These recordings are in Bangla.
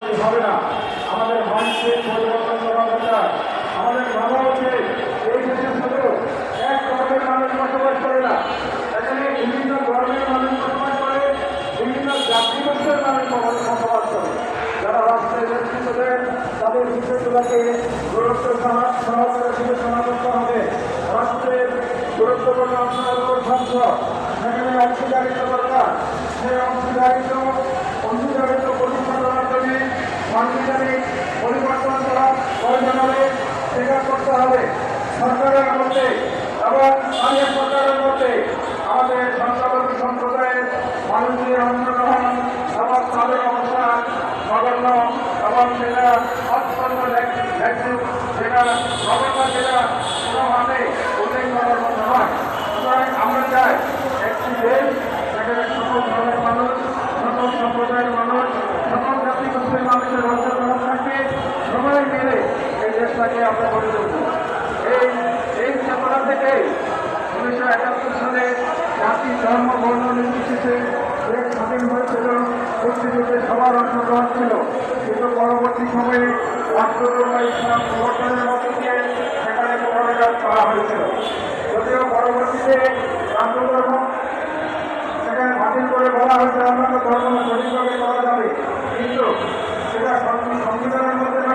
আমাদের মানসিক পরিবর্তন করা দরকার। আমাদের ভাবা উচিত এই দেশে শুধু এক ধর্মের মানুষ বসবাস করে না, এখানে বিভিন্ন ধর্মের মানুষ করে, বিভিন্ন জাতিগোষ্ঠীর মানুষ বসবাস করে। যারা রাষ্ট্রের নেতৃত্ব দেন তাদের বিষয়গুলোকে গুরুত্ব সহ- সহকারে বিবেচনা করতে হবে। রাষ্ট্রের গুরুত্বপূর্ণ অংশগ্রহণ সংসদ সেখানে অংশীদারিত্ব দরকার। সেই অংশীদারিত্ব পরীক্ষা করার জন্য সাংবিধানিক পরিবর্তন করা প্রয়োজন হবে সেটা করতে হবে সরকারের মধ্যে এবং স্থানীয় সরকারের মধ্যে আমাদের সংখ্যালঘু সম্প্রদায়ের মানুষের অংশগ্রহণ এবং তাদের অবস্থান নগণ্য এবং সেটা অত্যন্ত সেটা নগণ্য, সেটা কোনোভাবে উল্লেখ করার মতো নয় সুতরাং আমরা চাই একটি দেশ সেখানে সকল ধর্মের মানুষ, সকল সম্প্রদায়ের মানুষ, সকল জাতিগোষ্ঠীর মানুষের অংশগ্রহণ থাকে সবাই মিলে এই দেশটাকে আমরা গড়ে তুলব। এই এই চেতনা থেকে উনিশশো একাত্তর সালে জাতি ধর্ম, বর্ণ নির্বিশেষে দেশ স্বাধীন হয়েছিল, মুক্তিযুদ্ধে সবার অংশগ্রহণ ছিল। কিন্তু পরবর্তী সময়ে রাষ্ট্রধর্ম ইসলাম প্রবর্তনের মধ্য দিয়ে সেখানে পুনরুদ্ধার করা হয়েছিল। যদিও পরবর্তীতে রাষ্ট্রধর্ম সেখানে বাতিল করে বলা হয়েছে অন্যান্য ধর্ম সঠিকভাবে করা যাবে কিন্তু সেটা সংবি- সংবিধানের মধ্যে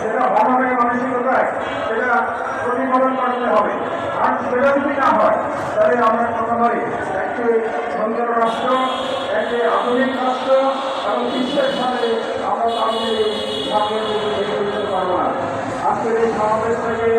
সেটা অভাবের মানসিকতায় হবে। আর সেটা যদি না হয়, তাহলে আমরা কোনোভাবে একটি সুন্দর রাষ্ট্র, একটি আধুনিক রাষ্ট্র, এবং বিশ্বের সাথে আমরা তাদের না। আজকের এই সমাবেশ থেকে